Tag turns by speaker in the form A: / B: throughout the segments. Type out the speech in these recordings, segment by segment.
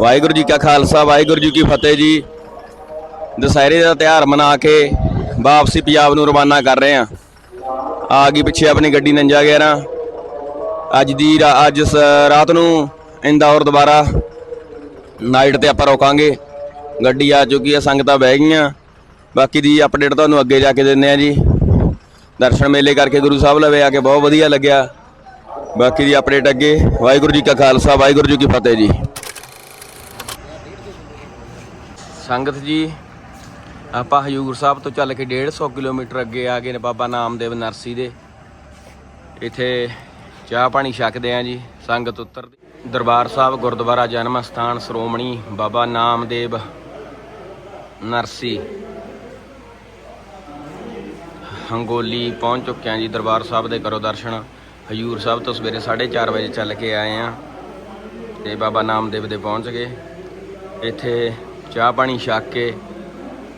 A: ਵਾਹਿਗੁਰੂ ਜੀ ਕਾ ਖਾਲਸਾ, ਵਾਹਿਗੁਰੂ ਜੀ ਕੀ ਫਤਿਹ ਜੀ। ਦੁਸਹਿਰੇ ਦਾ ਤਿਉਹਾਰ ਮਨਾ ਕੇ ਵਾਪਸੀ ਪੰਜਾਬ ਨੂੰ ਰਵਾਨਾ ਕਰ ਰਹੇ ਹਾਂ। ਆ ਗਈ ਪਿੱਛੇ ਆਪਣੀ ਗੱਡੀ 4911 ਅੱਜ ਦੀ ਰਾ- ਅੱਜ ਸ- ਰਾਤ ਨੂੰ ਇੰਦੌਰ ਦੁਬਾਰਾ ਨਾਈਟ ਤੇ ਆਪਾਂ ਰੋਕਾਂਗੇ। ਗੱਡੀ ਆ ਚੁੱਕੀ ਹੈ ਸੰਗਤਾਂ ਬਹਿ ਗਈਆਂ। ਬਾਕੀ ਦੀ ਅਪਡੇਟ ਤੁਹਾਨੂੰ ਅੱਗੇ ਜਾ ਕੇ ਦਿੰਦੇ ਆ ਜੀ। ਦਰਸ਼ਨ ਮੇਲੇ ਕਰਕੇ ਗੁਰੂ ਸਾਹਿਬ ਲਵੇ ਆ ਕੇ ਬਹੁਤ ਵਧੀਆ ਲੱਗਿਆ। ਬਾਕੀ ਦੀ ਅਪਡੇਟ ਅੱਗੇ। ਵਾਹਿਗੁਰੂ ਜੀ ਕਾ ਖਾਲਸਾ, ਵਾਹਿਗੁਰੂ ਜੀ ਕੀ ਫਤਿਹ ਜੀ। ਸੰਗਤ ਜੀ, ਆਪਾਂ ਹਜੂਰ ਸਾਹਿਬ ਤੋਂ ਚੱਲ ਕੇ 150 ਕਿਲੋਮੀਟਰ ਅੱਗੇ ਆ ਗਏ ਨੇ ਬਾਬਾ ਨਾਮਦੇਵ ਨਰਸੀ ਦੇ। ਇੱਥੇ ਚਾਹ ਪਾਣੀ ਛਕਦੇ ਆ ਜੀ, ਸੰਗਤ ਉੱਤਰ ਦਰਬਾਰ ਸਾਹਿਬ ਗੁਰਦੁਆਰਾ ਜਨਮ ਸਥਾਨ ਸ਼੍ਰੋਮਣੀ ਬਾਬਾ ਨਾਮਦੇਵ ਨਰਸੀ। ਹੰਗੋਲੀ ਪਹੁੰਚ ਚੁੱਕੇ ਆ ਜੀ ਦਰਬਾਰ ਸਾਹਿਬ ਦੇ ਕਰੋ ਦਰਸ਼ਨ। ਹਜੂਰ ਸਾਹਿਬ ਤੋਂ ਸਵੇਰੇ 4:30 ਵਜੇ ਚੱਲ ਕੇ ਆਏ ਆ ਤੇ ਬਾਬਾ ਨਾਮਦੇਵ ਦੇ ਪਹੁੰਚ ਗਏ। ਇੱਥੇ ਚਾਹ ਪਾਣੀ ਛੱਕ ਕੇ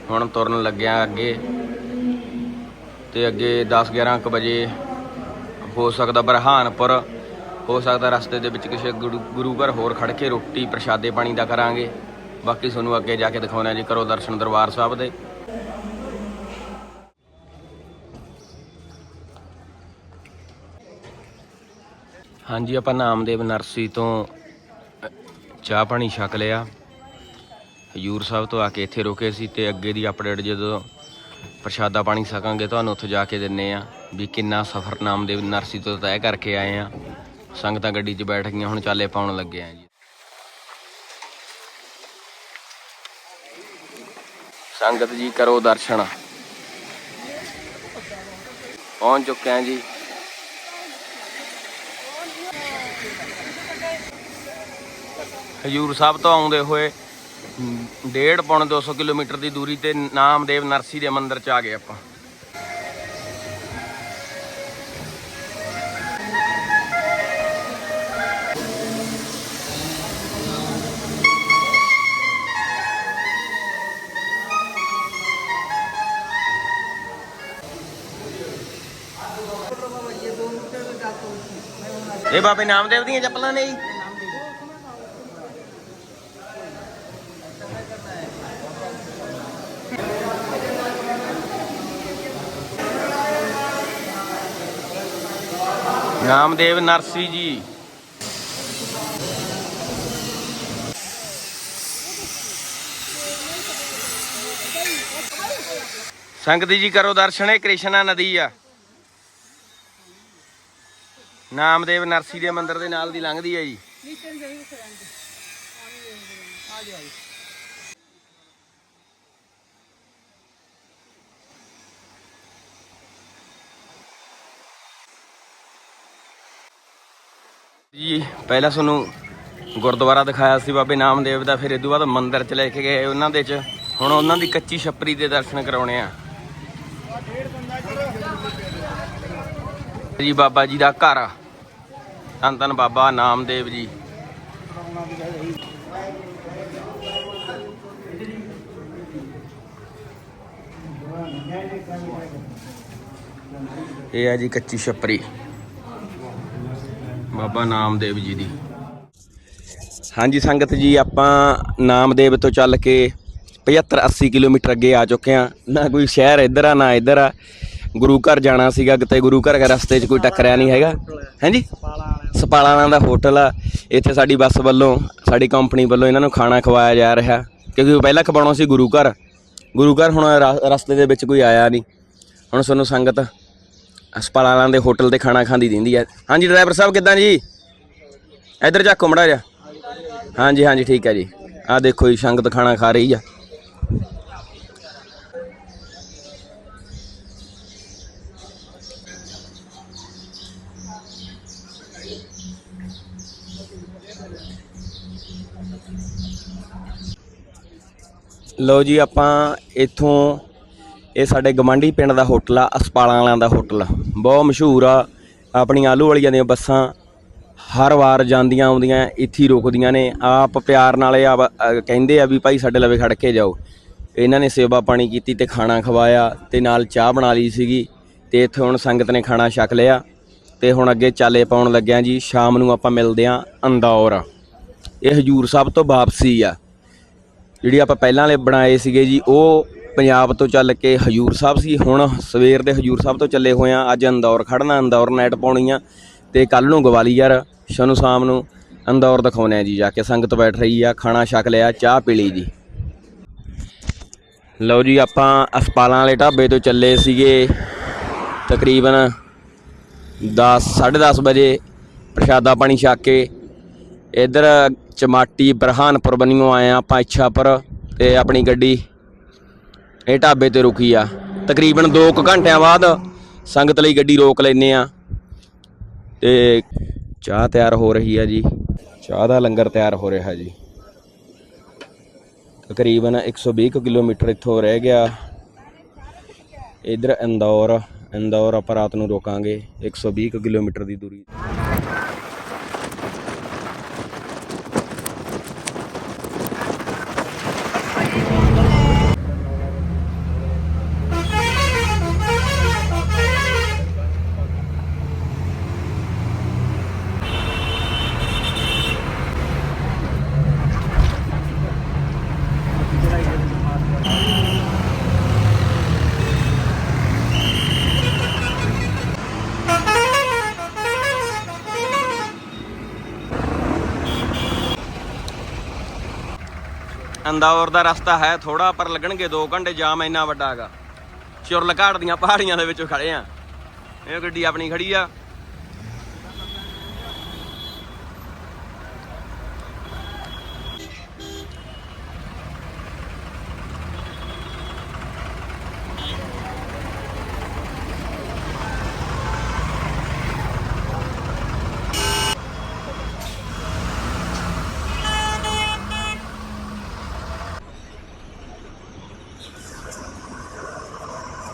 A: ਹੁਣ ਤੁਰਨ ਲੱਗਿਆ ਅੱਗੇ। ਤੇ ਅੱਗੇ 10 11 ਕੁ ਵਜੇ ਹੋ ਸਕਦਾ ਬਰਹਾਨਪੁਰ, ਹੋ ਸਕਦਾ ਰਸਤੇ ਦੇ ਵਿੱਚ ਕਿਸੇ ਗੁਰੂ ਗੁਰੂ ਘਰ ਹੋਰ ਖੜ ਕੇ ਰੋਟੀ ਪ੍ਰਸ਼ਾਦੇ ਪਾਣੀ ਦਾ ਕਰਾਂਗੇ। ਬਾਕੀ ਤੁਹਾਨੂੰ ਅੱਗੇ ਜਾ ਕੇ ਦਿਖਾਉਣਾ ਜੀ, ਕਰੋ ਦਰਸ਼ਨ ਦਰਬਾਰ ਸਾਹਿਬ ਦੇ। ਹਾਂਜੀ, ਆਪਾਂ ਨਾਮਦੇਵ ਨਰਸੀ ਤੋਂ ਚਾਹ ਪਾਣੀ ਛਕ ਲਿਆ। ਹਜੂਰ ਸਾਹਿਬ ਤੋਂ ਆ ਕੇ ਇੱਥੇ ਰੁਕੇ ਸੀ ਤੇ ਅੱਗੇ ਦੀ ਅਪਡੇਟ ਜਦੋਂ ਪ੍ਰਸ਼ਾਦਾ ਪਾਣੀ ਸਕਾਂਗੇ ਤੁਹਾਨੂੰ ਉੱਥੇ ਜਾ ਕੇ ਦਿੰਨੇ ਆ ਵੀ ਕਿੰਨਾ ਸਫ਼ਰ ਨਾਮਦੇਵ ਨਰਸੀ ਤੋਂ ਤੈਅ ਕਰਕੇ ਆਏ ਆ। ਸੰਗਤਾਂ ਗੱਡੀ 'ਚ ਬੈਠ ਗਈਆਂ, ਹੁਣ ਚਾਲੇ ਪਾਉਣ ਲੱਗੇ ਆ ਜੀ। ਸੰਗਤ ਜੀ, ਕਰੋ ਦਰਸ਼ਨ। ਪਹੁੰਚ ਚੁੱਕੇ ਆ ਜੀ। ਹਜੂਰ ਸਾਹਿਬ ਤੋਂ ਆਉਂਦੇ ਹੋਏ ਡੇਢ ਪੌਣੇ 200 ਕਿਲੋਮੀਟਰ ਦੀ ਦੂਰੀ ਤੇ ਨਾਮਦੇਵ ਨਰਸੀ ਦੇ ਮੰਦਿਰ ਚ ਆ ਗਏ ਆਪਾਂ। ਇਹ ਬਾਬੇ ਨਾਮਦੇਵ ਦੀਆਂ ਚੱਪਲਾਂ ਨੇ ਜੀ। ਨਾਮਦੇਵ ਨਰਸੀ ਜੀ। ਸੰਗਤ ਜੀ ਕਰੋ ਦਰਸ਼ਨ, ਇਹ ਕ੍ਰਿਸ਼ਨਾ ਨਦੀ ਆ। ਨਾਮਦੇਵ ਨਰਸੀ ਦੇ ਮੰਦਿਰ ਦੇ ਨਾਲ ਦੀ ਲੰਘਦੀ ਆ ਜੀ। ਜੀ, ਪਹਿਲਾਂ ਤੁਹਾਨੂੰ ਗੁਰਦੁਆਰਾ ਦਿਖਾਇਆ ਸੀ ਬਾਬੇ ਨਾਮਦੇਵ ਦਾ, ਫਿਰ ਇਹ ਤੋਂ ਬਾਅਦ ਮੰਦਿਰ ਚ ਲੈ ਕੇ ਗਏ ਉਹਨਾਂ ਦੇ ਚ। ਹੁਣ ਉਹਨਾਂ ਦੀ ਕੱਚੀ ਛੱਪਰੀ ਦੇ ਦਰਸ਼ਨ ਕਰਾਉਣੇ ਆ। ਜੀ, ਬਾਬਾ ਜੀ ਦਾ ਘਰ ਧੰਨ ਧੰਨ ਬਾਬਾ ਨਾਮਦੇਵ ਜੀ। ਇਹ ਆ ਜੀ ਕੱਚੀ ਛੱਪਰੀ। ਬਾਬਾ ਨਾਮਦੇਵ ਜੀ ਦੀ। ਹਾਂਜੀ ਸੰਗਤ ਜੀ, ਆਪਾਂ ਨਾਮਦੇਵ ਤੋਂ ਚੱਲ ਕੇ 75 80 ਕਿਲੋਮੀਟਰ ਅੱਗੇ ਆ ਚੁੱਕੇ ਆ ਨਾ ਕੋਈ ਸ਼ਹਿਰ ਇੱਧਰ ਆ, ਨਾ ਇੱਧਰ ਆ। ਗੁਰੂ ਘਰ ਜਾਣਾ ਸੀਗਾ, ਕਿਤੇ ਗੁਰੂ ਘਰ ਰਸਤੇ 'ਚ ਕੋਈ ਟੱਕਰਿਆ ਨਹੀਂ ਹੈਗਾ। ਹਾਂਜੀ? ਸਪਾਲਾ ਨਾਂ ਦਾ ਹੋਟਲ ਆ। ਇੱਥੇ ਸਾਡੀ ਬੱਸ ਵੱਲੋਂ, ਸਾਡੀ ਕੰਪਨੀ ਵੱਲੋਂ ਇਹਨਾਂ ਨੂੰ ਖਾਣਾ ਖਵਾਇਆ ਜਾ ਰਿਹਾ। ਕਿਉਂਕਿ ਉਹ ਪਹਿਲਾਂ ਖਵਾਉਣਾ ਸੀ ਗੁਰੂ ਘਰ। ਗੁਰੂ ਘਰ ਹੁਣ ਰਾ- ਰਸਤੇ ਦੇ ਵਿੱਚ ਕੋਈ ਆਇਆ ਨਹੀਂ। ਹੁਣ ਤੁਹਾਨੂੰ ਸੰਗਤ ਹਸਪਤਾਲਾਂ ਦੇ ਹੋਟਲ ਤੇ ਖਾਣਾ ਖਾਂਦੀ ਦਿੰਦੀ ਹੈ ਹਾਂਜੀ, ਡਰਾਈਵਰ ਸਾਹਿਬ, ਕਿੱਦਾਂ ਜੀ? ਇੱਧਰ ਝਾਕੋ ਮੜਾ ਜਾ ਹਾਂਜੀ ਹਾਂਜੀ, ਠੀਕ ਹੈ ਜੀ। ਆਹ ਦੇਖੋ ਜੀ ਸੰਗਤ ਖਾਣਾ ਖਾ ਰਹੀ ਆ। ਲਓ ਜੀ, ਆਪਾਂ ਇੱਥੋਂ ਇਹ ਸਾਡੇ ਗਵਾਂਢੀ ਪਿੰਡ ਦਾ ਹੋਟਲ ਆ, ਅਸਪਾਲਾਂ ਵਾਲਿਆਂ ਦਾ ਹੋਟਲ ਬਹੁਤ ਮਸ਼ਹੂਰ ਆ। ਆਪਣੀਆਂ ਆਲੂ ਵਾਲੀਆਂ ਦੀਆਂ ਬੱਸਾਂ ਹਰ ਵਾਰ ਜਾਂਦੀਆਂ, ਆਉਂਦੀਆਂ, ਇੱਥੇ ਹੀ ਰੁਕਦੀਆਂ ਨੇ। ਆਪ ਪਿਆਰ ਨਾਲ ਇਹ ਆਪ- ਅਹ, ਕਹਿੰਦੇ ਆ ਵੀ ਭਾਈ ਸਾਡੇ ਲਵੇ ਖੜ ਕੇ ਜਾਓ। ਇਹਨਾਂ ਨੇ ਸੇਵਾ ਪਾਣੀ ਕੀਤੀ ਤੇ ਖਾਣਾ ਖਵਾਇਆ ਤੇ ਨਾਲ ਚਾਹ ਬਣਾ ਲਈ ਸੀਗੀ ਤੇ ਇੱਥੇ ਹੁਣ ਸੰਗਤ ਨੇ ਖਾਣਾ ਛਕ ਲਿਆ ਤੇ ਹੁਣ ਅੱਗੇ ਚਾਲੇ ਪਾਉਣ ਲੱਗਿਆ ਜੀ। ਸ਼ਾਮ ਨੂੰ ਆਪਾਂ ਮਿਲਦੇ ਆਂ ਅੰਦੌਰ। ਇਹ ਹਜੂਰ ਸਾਹਿਬ ਤੋਂ ਵਾਪਸੀ ਆ। ਜਿਹੜੀ ਆਪਾਂ ਪਹਿਲਾਂ ਵਾਲੇ ਬਣਾਏ ਸੀਗੇ ਜੀ, ਉਹ ਪੰਜਾਬ ਤੋਂ ਚੱਲ ਕੇ ਹਜੂਰ ਸਾਹਿਬ ਸੀ। ਹੁਣ ਸਵੇਰ ਦੇ ਹਜੂਰ ਸਾਹਿਬ ਤੋਂ ਚੱਲੇ ਹੋਏ ਆ। ਅੱਜ ਅੰਦੌਰ ਖੜਨਾ, ਅੰਦੌਰ ਨਾਈਟ ਪਾਉਣੀ ਆ। ਤੇ ਕੱਲ ਨੂੰ ਗਵਾਲੀਅਰ ਸ਼ਾਨੂੰ ਸ਼ਾਮ ਨੂੰ ਅੰਦੌਰ ਦਿਖਾਉਣੇ ਆ ਜੀ, ਜਾ ਕੇ ਸੰਗਤ ਬੈਠ ਰਹੀ ਆ, ਖਾਣਾ ਛਕ ਲਿਆ, ਚਾਹ ਪੀ ਲਈ ਜੀ। ਲਓ ਜੀ, ਆਪਾਂ ਅਸਪਾਲਾਂ ਵਾਲੇ ਢਾਬੇ ਤੋਂ ਚੱਲੇ ਸੀਗੇ। ਤਕਰੀਬਨ 10 10:30 ਵਜੇ ਪ੍ਰਸ਼ਾਦਾ ਪਾਣੀ ਛਕ ਕੇ ਇਧਰ ਚਮਾਟੀ, ਬਰਹਾਨਪੁਰ ਬੰਨਿਓ ਆਏ ਆ ਆਪਾਂ ਇੱਛਾਪੁਰ ਤੇ ਆਪਣੀ ਗੱਡੀ ਇਹ ਢਾਬੇ ਤੇ ਰੁਕੀ ਆ। ਤਕਰੀਬਨ 2 ਕੁ ਘੰਟਿਆਂ ਬਾਅਦ ਸੰਗਤ ਲਈ ਗੱਡੀ ਰੋਕ ਲੈਨੇ ਆ। ਤੇ ਚਾਹ ਤਿਆਰ ਹੋ ਰਹੀ ਆ ਜੀ। ਚਾਹ ਦਾ ਲੰਗਰ ਤਿਆਰ ਹੋ ਰਿਹਾ ਜੀ। ਤਕਰੀਬਨ 120 ਕੁ ਕਿਲੋਮੀਟਰ ਇੱਥੋਂ ਰਹਿ ਗਿਆ। ਇਧਰ ਇੰਦੌਰ ਇੰਦੌਰ ਆਪਾਂ ਰਾਤ ਨੂੰ ਰੋਕਾਂਗੇ। 120 ਕੁ ਕਿਲੋਮੀਟਰ ਦੀ ਦੂਰੀ। ਇੰਦੌਰ ਦਾ ਰਸਤਾ ਹੈ ਥੋੜਾ ਪਰ ਲੱਗਣਗੇ 2 ਘੰਟੇ, ਜਾਮ ਇੰਨਾ ਵੱਡਾ ਹੈਗਾ। ਚੁਰਲ ਘਾਟ ਦੀਆਂ ਪਹਾੜੀਆਂ ਦੇ ਵਿੱਚੋਂ ਖੜੇ ਆ। ਇਹ ਗੱਡੀ ਆਪਣੀ ਖੜੀ ਆ।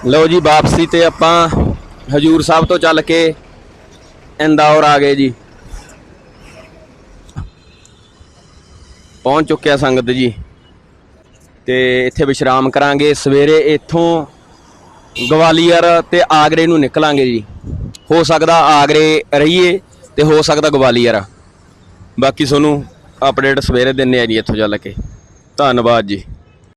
A: ਲਓ ਜੀ, ਵਾਪਸੀ ਤੇ ਆਪਾਂ ਹਜੂਰ ਸਾਹਿਬ ਤੋਂ ਚੱਲ ਕੇ ਇੰਦੌਰ ਆ ਗਏ ਜੀ। ਪਹੁੰਚ ਚੁੱਕਿਆ ਸੰਗਤ ਜੀ। ਤੇ ਇੱਥੇ ਵਿਸ਼ਰਾਮ ਕਰਾਂਗੇ। ਸਵੇਰੇ ਇੱਥੋਂ ਗਵਾਲੀਅਰ ਤੇ ਆਗਰੇ ਨੂੰ ਨਿਕਲਾਂਗੇ ਜੀ। ਹੋ ਸਕਦਾ ਆਗਰੇ ਰਹੀਏ ਤੇ ਹੋ ਸਕਦਾ ਗਵਾਲੀਅਰ। ਬਾਕੀ ਤੁਹਾਨੂੰ ਅਪਡੇਟ ਸਵੇਰੇ ਦਿੰਨੇ ਆ ਜੀ ਇੱਥੋਂ ਚੱਲ ਕੇ। ਧੰਨਵਾਦ ਜੀ।